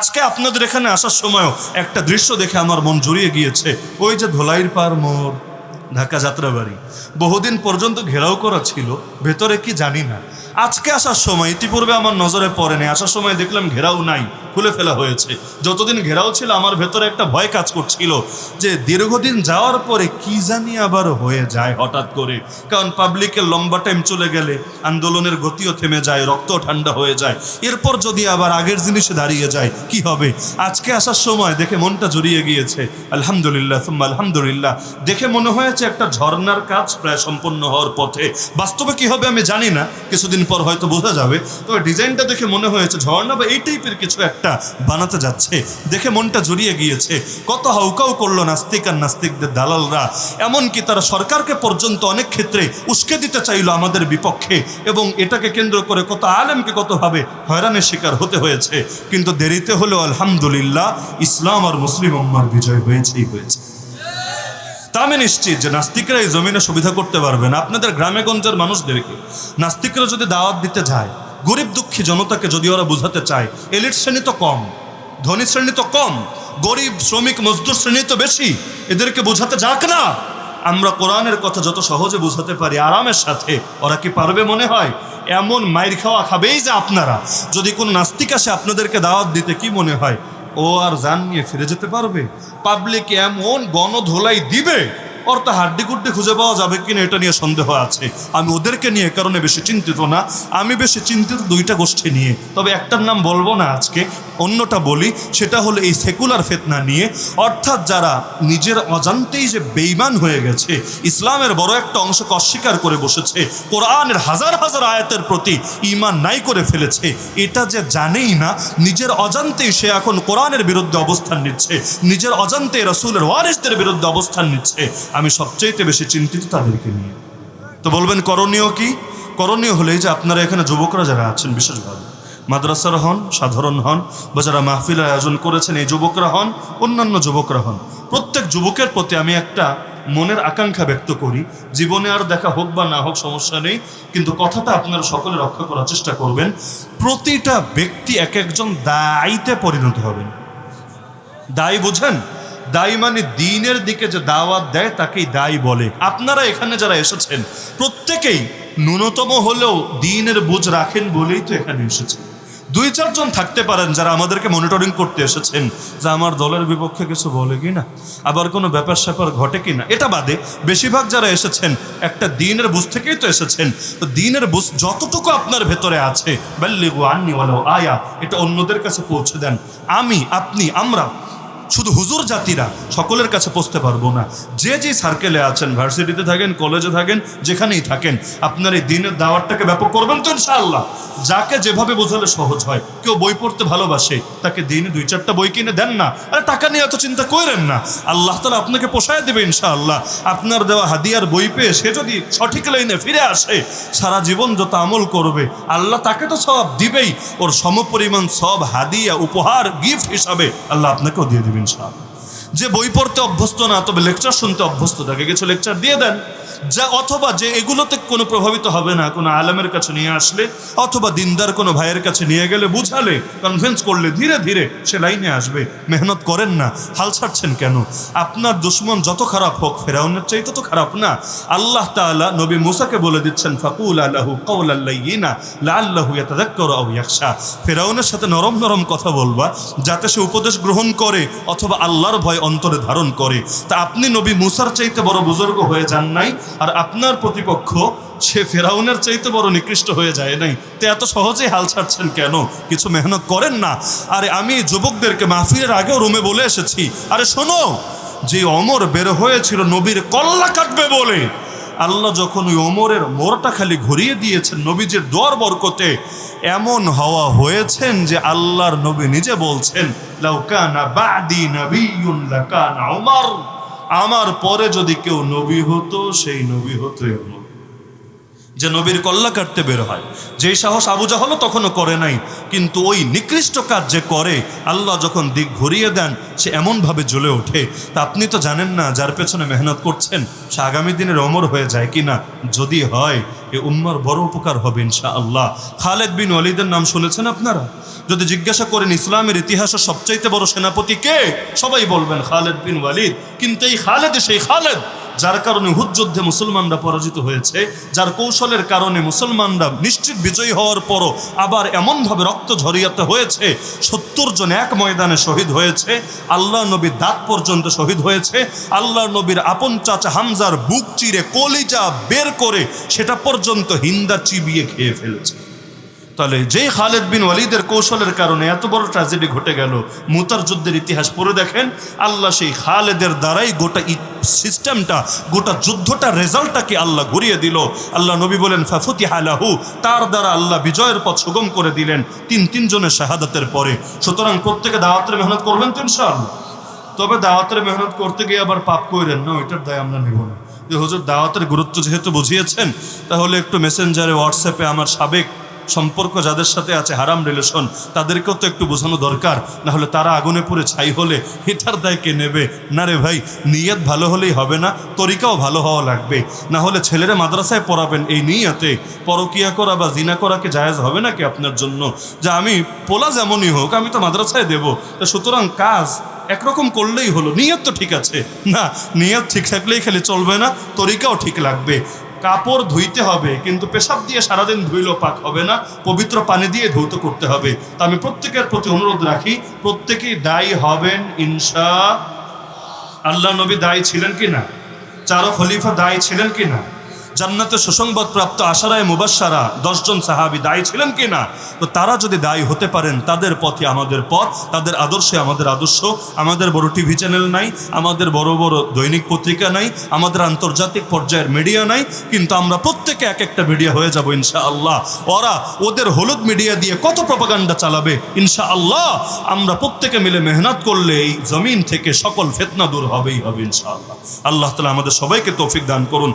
আজকে আপনাদের এখানে আসার সময়ও একটা দৃশ্য দেখে আমার মন জড়িয়ে গিয়েছে। ওই যে ধোলাইর পার মোড়, ঢাকা যাত্রাবাড়ি। বহুদিন পর্যন্ত ঘেরাও করা ছিল, ভেতরে কি জানি না। আজকে আসার সময় ইতিপূর্বে আমার নজরে পড়েনি, আসার সময় দেখলাম ঘেরাও নাই। খুলে ফেলা হয়েছে। যতদিন ঘেরাও ছিল, আমার ভেতরে একটা ভয় কাজ করছিল যে দীর্ঘদিন যাওয়ার পরে কি জানি আবার হয়ে যায় হঠাৎ করে। কারণ পাবলিকের লম্বা টাইম চলে গেলে আন্দোলনের গতিও থেমে যায় রক্ত ঠান্ডা হয়ে যায়। এরপর যদি আবার আগের জিনিসে দাঁড়িয়ে যায়, কি হবে? আজকে আসার সময় দেখে মনটা জড়িয়ে গিয়েছে। আলহামদুলিল্লাহ, সুম্মা আলহামদুলিল্লাহ। দেখে মনে হয়েছে একটা ঝর্ণার কাজ প্রায় সম্পন্ন হওয়ার পথে। বাস্তবে কি হবে আমি জানি না, কিছুদিন পর হয়তো বোঝা যাবে। তবে ডিজাইনটা দেখে মনে হয়েছে ঝর্ণা বা এই টাইপের কিছু একটা বানাতে যাচ্ছে। দেখে মনটা জড়িয়ে গিয়েছে। কত হাউকাউ করল নাস্তিক আর নাস্তিকদের দালালরা। এমনকি তারা সরকারকে পর্যন্ত অনেক ক্ষেত্রে উস্কে দিতে চাইল আমাদের বিপক্ষে। এবং এটাকে কেন্দ্র করে কত আলেমকে কতভাবে হয়রানির শিকার হতে হয়েছে। কিন্তু দেরিতে হলেও আলহামদুলিল্লাহ ইসলাম আর মুসলিম উম্মার বিজয় হয়েছেই হয়েছে। তা আমি নিশ্চিত যে নাস্তিকরা এই জমিনে সুবিধা করতে পারবে না। আপনাদের গ্রামে গঞ্জের মানুষদেরকে। নাস্তিকরা যদি দাওয়াত দিতে যায় গরিব দুঃখী জনতাকে যদি ওরা বোঝাতে চায়, এলিট শ্রেণি তো কম, ধনী শ্রেণি তো কম, গরিব, শ্রমিক, মজদুর শ্রেণি তো বেশি, এদেরকে বোঝাতে যাক না। আমরা কোরআনের কথা যত সহজে বোঝাতে পারি, আরামের সাথে, ওরা কি পারবে মনে হয়? এমন মাইর খাওয়া খাবেই যে আপনারা। যদি কোনো নাস্তিক আসে আপনাদেরকে দাওয়াত দিতে, কি মনে হয়? ও আর জান নিয়ে ফিরে যেতে পারবে? পাবলিক এমন গণধোলাই দিবে ওর তো হাড্ডি গুড্ডি খুঁজে পাওয়া যাবে কিনা এটা নিয়ে সন্দেহ আছে। আমি ওদেরকে নিয়ে কারণে বেশি চিন্তিত না। আমি বেশি চিন্তিত দুইটা গোষ্ঠী নিয়ে। তবে একটার নাম বলব না আজকে অন্যটা বলি, সেটা হলো এই সেকুলার ফেতনা নিয়ে। অর্থাৎ যারা নিজের অজান্তেই যে বেইমান হয়ে গেছে, ইসলামের বড় একটা অংশকে অস্বীকার করে বসেছে, কোরআনের হাজার হাজার আয়াতের প্রতি ইমান নাই করে ফেলেছে, এটা যে জানেই না, নিজের অজান্তেই সে এখন কোরআনের বিরুদ্ধে অবস্থান নিচ্ছে, নিজের অজান্তে রসুলের ওয়ারিসদের বিরুদ্ধে অবস্থান নিচ্ছে। আমি সবচেয়ে বেশি চিন্তিত তাদেরকে নিয়ে। তো বলবেন করণীয় কি? করণীয় হলেই যে আপনারা এখানে যুবকরা যারা আছেন, বিশেষভাবে। মাদ্রাসার হন, সাধারণ হন, বা যারা মাহফিল আয়োজন করেছেন, এই যুবকরা হন, অন্যান্য যুবকরা হন। প্রত্যেক যুবকের প্রতি আমি একটা মনের আকাঙ্ক্ষা ব্যক্ত করি, জীবনে আর দেখা হোক বা না হোক সমস্যা নেই, কিন্তু কথাটা আপনারা সকলে রক্ষা করার চেষ্টা করবেন। প্রতিটা ব্যক্তি এক একজন দায়ীতে পরিণত হবেন। দায়ী বুঝেন? দায়ী মানে দিনের দিকে যে দাওয়াত দেয় তাকেই দায়ী বলে। আপনারা এখানে যারা এসেছেন, প্রত্যেকেই ন্যূনতম হলেও দিনের বুঝ রাখেন বলেই তো এখানে এসেছেন। দুই চারজন থাকতে পারেন যারা আমাদেরকে মনিটরিং করতে এসেছেন, যে আমার দলের বিপক্ষে কিছু বলে কি না? আবার কোনো ব্যাপার স্যাপার ঘটে কি না? এটা বাদে বেশিরভাগ যারা এসেছেন, একটা দিনের বুঝ থেকেই তো এসেছেন। তো দিনের বুঝ যতটুকু আপনার ভেতরে আছে, বাল্লিগু আন্নি ওয়ালাউ আয়া, এটা অন্যদের কাছে পৌঁছে দেন। আমি, আপনি, আমরা শুধু হুজুর জাতিরা সকলের কাছে পৌঁছতে পারব না। যে যে সার্কেলে আছেন ভার্সিটিতে থাকেন কলেজে থাকেন, যেখানেই থাকেন, আপনার এই দিনের দাওয়াতটাকে ব্যাপক করবেন তো ইনশাআল্লাহ। যাকে যেভাবে বোঝালে সহজ হয়। কেউ বই পড়তে ভালোবাসে, তাকে দিনে দুই চারটা বই কিনে দেন না। আরে টাকা নিয়ে এত চিন্তা করেন না। আল্লাহ তালা আপনাকে পোষায় দেবে ইনশাআল্লাহ। আপনার দেওয়া হাদিয়ার বই পেয়ে সে যদি সঠিক লাইনে ফিরে আসে, সারা জীবন যত আমল করবে, আল্লাহ তাকে তো সব দিবেই। ওর সমপরিমাণ সব হাদিয়া, উপহার গিফট হিসাবে আল্লাহ আপনাকেও দিয়ে দেবেন সব যে বই পড়তে অভ্যস্ত না, তবে লেকচার শুনতে অভ্যস্ত থাকে। কিছু লেকচার দিয়ে দেন যা অথবা যে এগুলোতে কোনো প্রভাবিত হবে না, কোনো আলেমের কাছে নিয়ে আসলে, অথবা দিনদার কোনো ভাইয়ের কাছে নিয়ে গেলে বুঝালে কনভিন্স করলে ধীরে ধীরে সে লাইনে আসবে। মেহনত করেন না, হাল ছাড়ছেন কেন? আপনার দুশ্মন যত খারাপ হোক, ফেরাউনের চাইতে তো খারাপ না। আল্লাহ তাআলা নবী মুসাকে বলে দিচ্ছেন, ফাকুল আল্লাহু কৌল আল্লাহিনা লা আল্লাহু ইয়াতাযাক্কারু আও ইয়াখশা। ফেরাউনের সাথে নরম নরম কথা বলবা, যাতে সে উপদেশ গ্রহণ করে, অথবা আল্লাহর ভয় অন্তরে ধারণ করে। তা আপনি নবী মুসার চাইতে বড় বুজুর্গ হয়ে যান নাই আর আপনার প্রতিপক্ষ, সে ফেরাউনের চাইতে বড় নিকৃষ্ট হয়ে যায় নাই। তো এত সহজেই হাল ছাড়ছেন কেন? কিছু মেহনত করেন না। আরে আমি যুবকদেরকে মাহফিলের আগেও রুমে বলে এসেছি। আরে শোনো, যে অমর বের হয়েছিল নবীর কল্লা কাটবে বলে। আল্লাহ যখন ওই ওমরের মোরটা খালি ঘুরিয়ে দিয়েছেন নবীজির দোয়ার বরকতে, এমন হওয়া হয়েছেন যে আল্লাহর নবী নিজে বলছেন লাউকানা বাদি নবিয়ুন লাকানা উমর। আমার পরে যদি কেউ নবী হতো সেই নবী হতো এমন যে নবীর কল্লা কাটতে বের হয়। যেই সাহস আবু জাহলও তখনও করে নাই, কিন্তু ওই নিকৃষ্ট কাজ যে করে, আল্লাহ যখন দিক ঘুরিয়ে দেন, সে এমনভাবে জ্বলে ওঠে। তা আপনি তো জানেন না যার পেছনে মেহনত করছেন, সে আগামী দিনের অমর হয়ে যায় কি না যদি হয়, এ উম্মার বড় উপকার হবে ইনশা আল্লাহ খালেদ বিন ওয়ালিদের নাম শুনেছেন আপনারা? যদি জিজ্ঞাসা করেন ইসলামের ইতিহাসের সবচাইতে বড় সেনাপতি কে? সবাই বলবেন খালেদ বিন ওয়ালিদ। কিন্তু এই খালেদ সেই খালেদ। যার কারণে হুদ যুদ্ধে মুসলমানরা পরাজিত হয়েছে, যার কৌশলের কারণে মুসলমানরা নিশ্চিত বিজয়ী হওয়ার পরও আবার এমনভাবে রক্ত ঝরিয়াতে হয়েছে, সত্তর জন এক ময়দানে শহীদ হয়েছে, আল্লাহ নবীর দাঁত পর্যন্ত শহীদ হয়েছে, আল্লাহ নবীর আপন চাচা হামজার বুক চিরে কলিজা বের করে সেটা পর্যন্ত হিন্দা চিবিয়ে খেয়ে ফেলেছে। তাহলে যে খালেদ বিন ওয়ালিদের কৌশলের কারণে এত বড় ট্র্যাজেডি ঘটে গেল, মুতার যুদ্ধের ইতিহাস পড়ে দেখেন, আল্লাহ সেই খালেদের দ্বারাই গোটা সিস্টেমটা গোটা যুদ্ধটা, রেজাল্টটাকে আল্লাহ ঘুরিয়ে দিল। আল্লাহ নবী বলেন ফাফুতি হালাহু তার দ্বারা আল্লাহ বিজয়ের পথ সুগম করে দিলেন তিন তিনজনের শাহাদাতের পরে। সুতরাং প্রত্যেকে দাওয়াতের মেহনত করবেন তো ইনশাআল্লাহ? তবে দাওয়াতের মেহনত করতে গিয়ে আবার পাপ করেন না, ওইটার দায় আমরা নেব না। যে হুজুর, দাওয়াতের গুরুত্ব যেহেতু বুঝিয়েছেন, তাহলে একটু মেসেঞ্জারে হোয়াটসঅ্যাপে আমার সাবেক সম্পর্ক যাদের সাথে আছে, হারাম রিলেশন তাদেরকেও তো একটু বোঝানো দরকার। না হলে তারা আগুনে পুড়ে ছাই হলে এটার দায় কে নেবে? না রে ভাই, নিয়ত ভালো হলেই হবে না, তরিকাও ভালো হওয়া লাগবে। না হলে ছেলেরা মাদ্রাসায় পড়াবেন এই নিয়তে, পরকিয়া করা বা জিনা করাকে জায়েজ হবে না কি আপনার জন্য? যে আমি পোলা যেমনই হোক, আমি তো মাদ্রাসায় দেবো। তা সুতরাং কাজ একরকম করলেই হলো, নিয়ত তো ঠিক আছে। না, নিয়ত ঠিক থাকলেই খালি চলবে না, তরিকাও ঠিক লাগবে। কাপড় ধুইতে হবে, কিন্তু পেশাব দিয়ে সারাদিন ধুইলেও পাক হবে না, পবিত্র পানি দিয়ে ধৌত করতে হবে। তা আমি প্রত্যেকের প্রতি অনুরোধ রাখি, প্রত্যেকেই দায়ী হবেন, ইনশা আল্লাহ নবী দায়ী ছিলেন কি না চারো খলিফা দায়ী ছিলেন কি না জান্নাতে সুসংবাদ প্রাপ্ত আশারায় মুবাসারা দশজন সাহাবি দায়ী ছিলেন কি না তো তারা যদি দায়ী হতে পারেন, তাদের পথে আমাদের পথ, তাদের আদর্শে আমাদের আদর্শ, আমাদের বড় টিভি চ্যানেল নাই, আমাদের বড় বড় দৈনিক পত্রিকা নাই, আমাদের আন্তর্জাতিক পর্যায়ের মিডিয়া নাই, কিন্তু আমরা প্রত্যেকে এক একটা মিডিয়া হয়ে যাব ইনশা আল্লাহ ওরা ওদের হলুদ মিডিয়া দিয়ে কত প্রপাগান্ডা চালাবে? ইনশা আল্লাহ আমরা প্রত্যেকে মিলে মেহনত করলে এই জমিন থেকে সকল ফেতনা দূর হবেই, হবে ইনশা আল্লাহ আল্লাহ তালা আমাদের সবাইকে তৌফিক দান করুন।